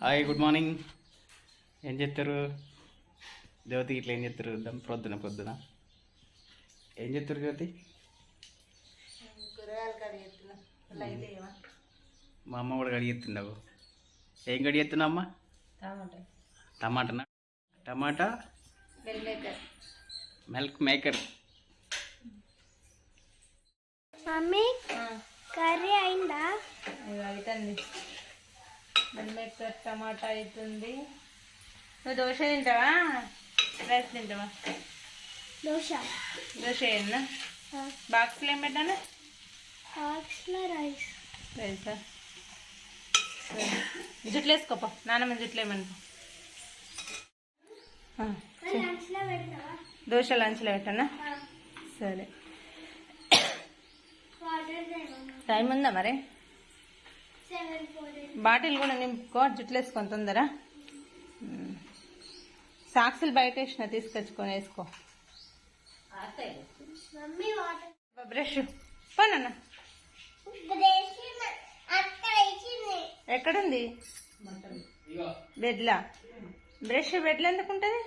Hi good morning. ఏం చేస్తారు జ్యోతి ఇట్లా ఏం చేస్తారు దమ్ ప్రొద్దున ప్రొద్దున. ఏం చేస్తారు జ్యోతి? కూరగాయలు కడిగెత్తున్నా లైట్ ఏమా? మా అమ్మ కూడా కడిగెత్తుండవు ఏం కడిగెత్తున్నావు అమ్మ? Tomato. టమాటానా? Tomato? Milk maker. Mummy curry అయిందా? అవుతుంది మేకర్ టమాటా అవుతుంది. నువ్వు దోశ తింటావా? రైస్ తింటావా? దోశ. దోశ వేయన్నా బాక్స్లో ఏం పెట్టాను? బాక్స్లో రైస్. రైసా? జుట్లు వేసుకోపా. నాన్నమ్మ జుట్లు ఏమనుకో దోశ లంచ్లో పెట్టానా? సరే. టైం ఉందా మరి? బాటిల్ కూడా నింపుకో జుట్లు వేసుకొని తొందర సాక్సులు బయట వేసిన తీసుకొచ్చుకొని వేసుకో. బ్రష్. పోనన్నా ఎక్కడుంది? బెడ్లా? బ్రష్ బెడ్లు ఎందుకు ఉంటుంది?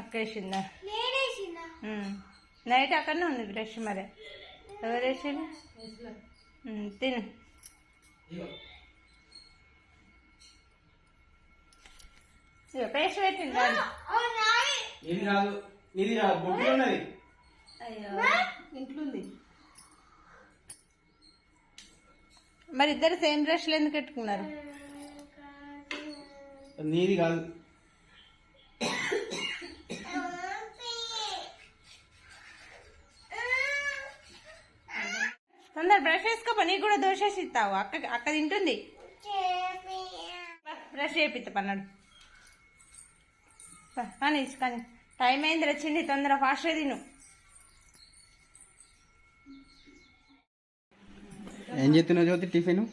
అక్కడ నైట్ అక్కడనే ఉంది బ్రష్ మరి. ఎవరేసింది తిను పేస్ట్ పెట్టింది. ఇది రాదు ఇది బొట్టి ఉన్నది ఉంది మరి ఇద్దరు సేమ్ బ్రష్లు ఎందుకు పెట్టుకున్నారు నీది కాదు తొందర బ్రష్ వేసుకోపో నీకు కూడా దోశ ఇస్తావు. అక్క అక్క తింటుంది. బ్రష్ చేపిస్తా పన్నాడు. కానీ కానీ టైం అయింది వచ్చింది తొందర ఫాస్ట్గా తిను. ఏం చేస్తున్నావు Jyothi? Tiffin?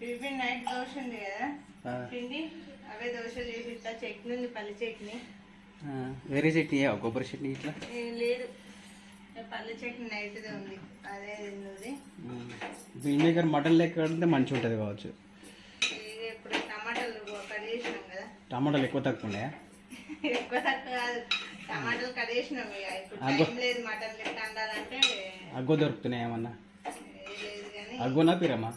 Tiffin night dosa ఉంది కదా. పిండి అవే దోశ చేపిస్తా చట్నీ ఉంది పల్లి చట్నీ. వేరే చట్నీ కొబ్బరి చట్నీ ఇట్లా? లేదు. పల్లి చట్నీ నైట్దే ఉంది. అదే తిన్నది. బిల్ మేకర్ మటన్ లెక్క అంటే మంచిగా ఉంటుంది కావచ్చు. ఇది ఇప్పుడు టమాటాలు ఎక్కువ తక్కువ ఉన్నాయా? ఎక్కువ తక్కువ కాదు. టమాటాలు. టైం లేదు మటన్ లెక్క అండాలంటే. అగ్గో దొరుకుతున్నాయి ఏమన్నా? అగ్గోనా పిరమ్మా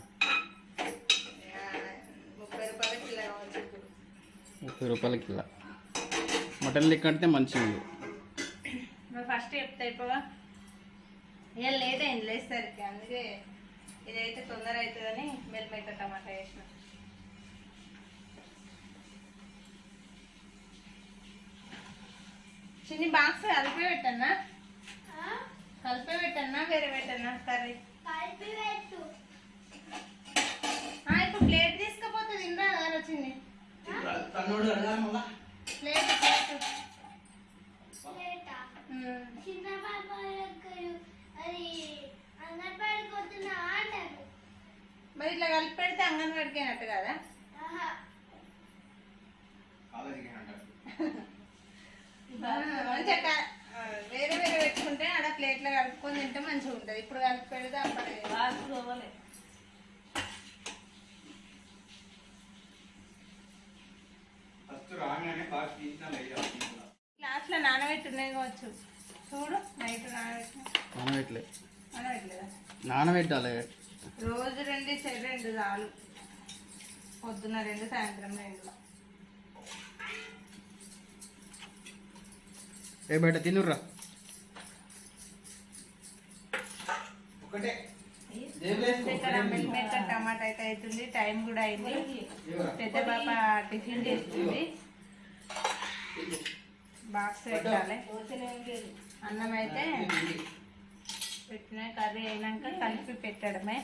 ముప్పై రూపాయల కిలో కావచ్చు ఇప్పుడు. ముప్పై రూపాయల కిలో. మటన్ లెక్క అంటే మంచిది ఫస్ట్ చెప్తా అయిపోవా? ఇక లేట్ అయింది లేసరికి అందుకే ఇదైతే తొందర అవుతుందని మెల్లిమెక్క టమాటా వేసిన. చిన్ని బాక్స్ కలిపే పెట్టన్నా? కలిపే పెట్టన్నా వేరే పెట్టన్నా కర్రీ? ఇప్పుడు ప్లేట్ తీసుకపోతుంది ఇందా కదా చిన్ని. ప్లేట్ ప్లేట్ లేటా ఉమ్. చిన్న పాప దగ్గర అది అంగన్వాడికి వస్తున్నా అంటారు మరి ఇట్లా కలిపి పెడితే అంగన్వాడికి అయినట్టు కదా. మంచిగా వేరే వేరే పెట్టుకుంటే ఆడ ప్లేట్లో కలుపుకొని తింటే మంచిగా ఉంటుంది. ఇప్పుడు కలిపి పెడితే అప్పటి గ్లాస్లో నానబెట్టున్నాయి కావచ్చు. చూడు నైట్ నానబెట్టిన. నానబెట్టలే. నానబెట్టలేదా? నానబెట్టాలి. రోజు రెండు రెండు చాలు. పొద్దున్న రెండు సాయంత్రం రెండు. ఏ బయట తినుర్రా. ఒకటే. టమాటా అయితే అవుతుంది టైం కూడా అయింది. పెద్ద పాప టిఫిన్ చేస్తుంది. బాక్స్ పెట్టాలి. అన్నం అయితే పెట్టిన కర్రీ అయినాక కలిపి పెట్టడమే.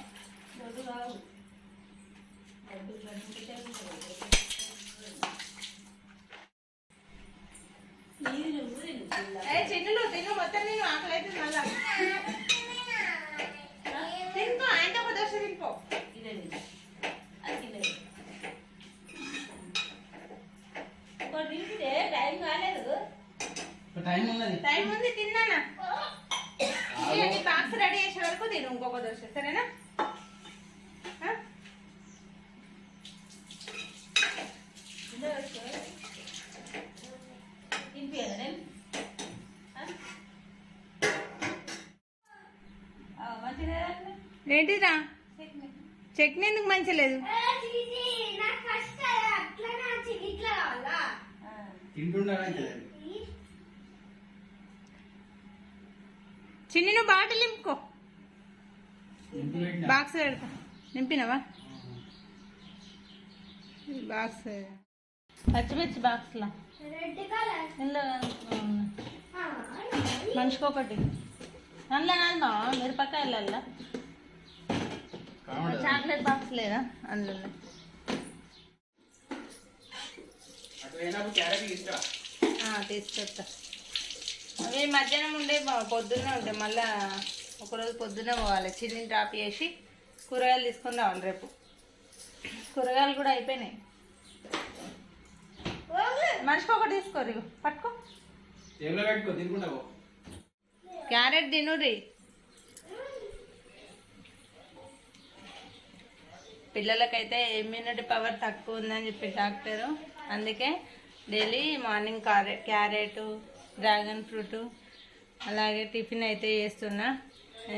చిన్నులు తిను మొత్తం నేను ఆకలి అయితే మళ్ళా. తినుకో ఆయనతో ఒక దోశ తినుకో టైం ఉన్నది. టైం ఉంది తిన్నానా? బాక్స్ రెడీ చేసే వరకు తిను ఇంకొక దోశ సరేనా? ఏంటిరా చట్నీ ఎందుకు మంచి లేదు? చిన్ని నువ్వు బాటిల్ నింపుకో. బాక్స్ పెడతా. నింపినవా? బాక్స్. పచ్చిమిర్చి బాక్స్లో. Red colour. ఇందులో మనిషికి ఒకటి అందులో కాదు మా మిరపకాయలల్లా చాక్లెట్ బాక్స్ లేదా? అందులో తీసుకొస్తా అవి మధ్యాహ్నం ఉండే పొద్దున్నే ఉంటాయి. మళ్ళా ఒకరోజు పొద్దున్నే పోవాలి. చిన్ని డ్రాప్ చేసి కూరగాయలు తీసుకొని రావాలి రేపు. కూరగాయలు కూడా అయిపోయినాయి. మనిషికి ఒకటి తీసుకోరు. పట్టుకో. క్యారెట్ తినురి పిల్లలకైతే ఇమ్యూనిటీ పవర్ తక్కువ ఉందని చెప్పి డాక్టరు. అందుకే daily morning carrot carrot dragon fruit అలాగే టిఫిన్ అయితే చేస్తున్నా.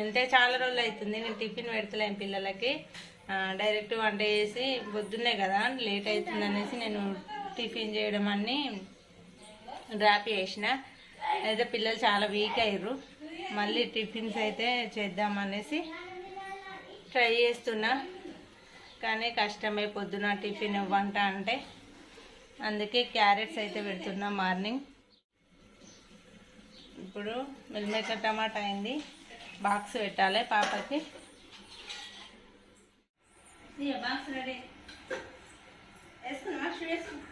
అంటే చాలా రోజులు అవుతుంది నేను టిఫిన్ పెడతలేను పిల్లలకి. డైరెక్ట్ వంట చేసి పొద్దున్నే కదా లేట్ అవుతుంది అనేసి నేను టిఫిన్ చేయడం అన్నీ డ్రాప్ చేసిన. అయితే పిల్లలు చాలా వీక్ అయ్యారు మళ్ళీ టిఫిన్స్ అయితే చేద్దామనేసి ట్రై చేస్తున్నా. కానీ కష్టమే పొద్దున టిఫిన్ ఇవ్వంట అంటే. అందుకే క్యారెట్స్ అయితే పెడుతున్నా మార్నింగ్. ఇప్పుడు మిల్మేకర్ టమాటా అయింది. బాక్స్ పెట్టాలి పాపకి. Box ready. వేసుకున్నా వేసుకున్నా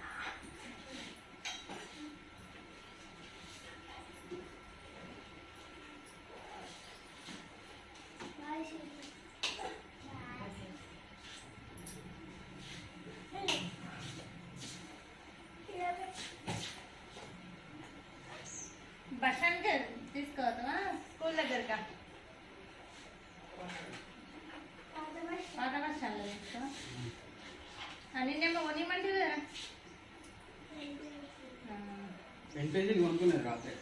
నిన్నేమో కొనిమంటే కదా ఆ. రెండు పేజీలు కొనుక్కునేది రాత్రి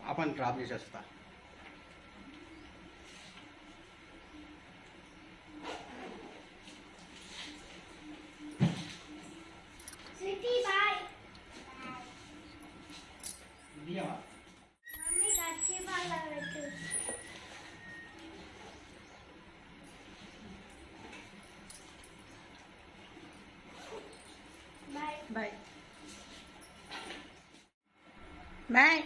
పాపని డ్రాప్ చేసేస్తా 来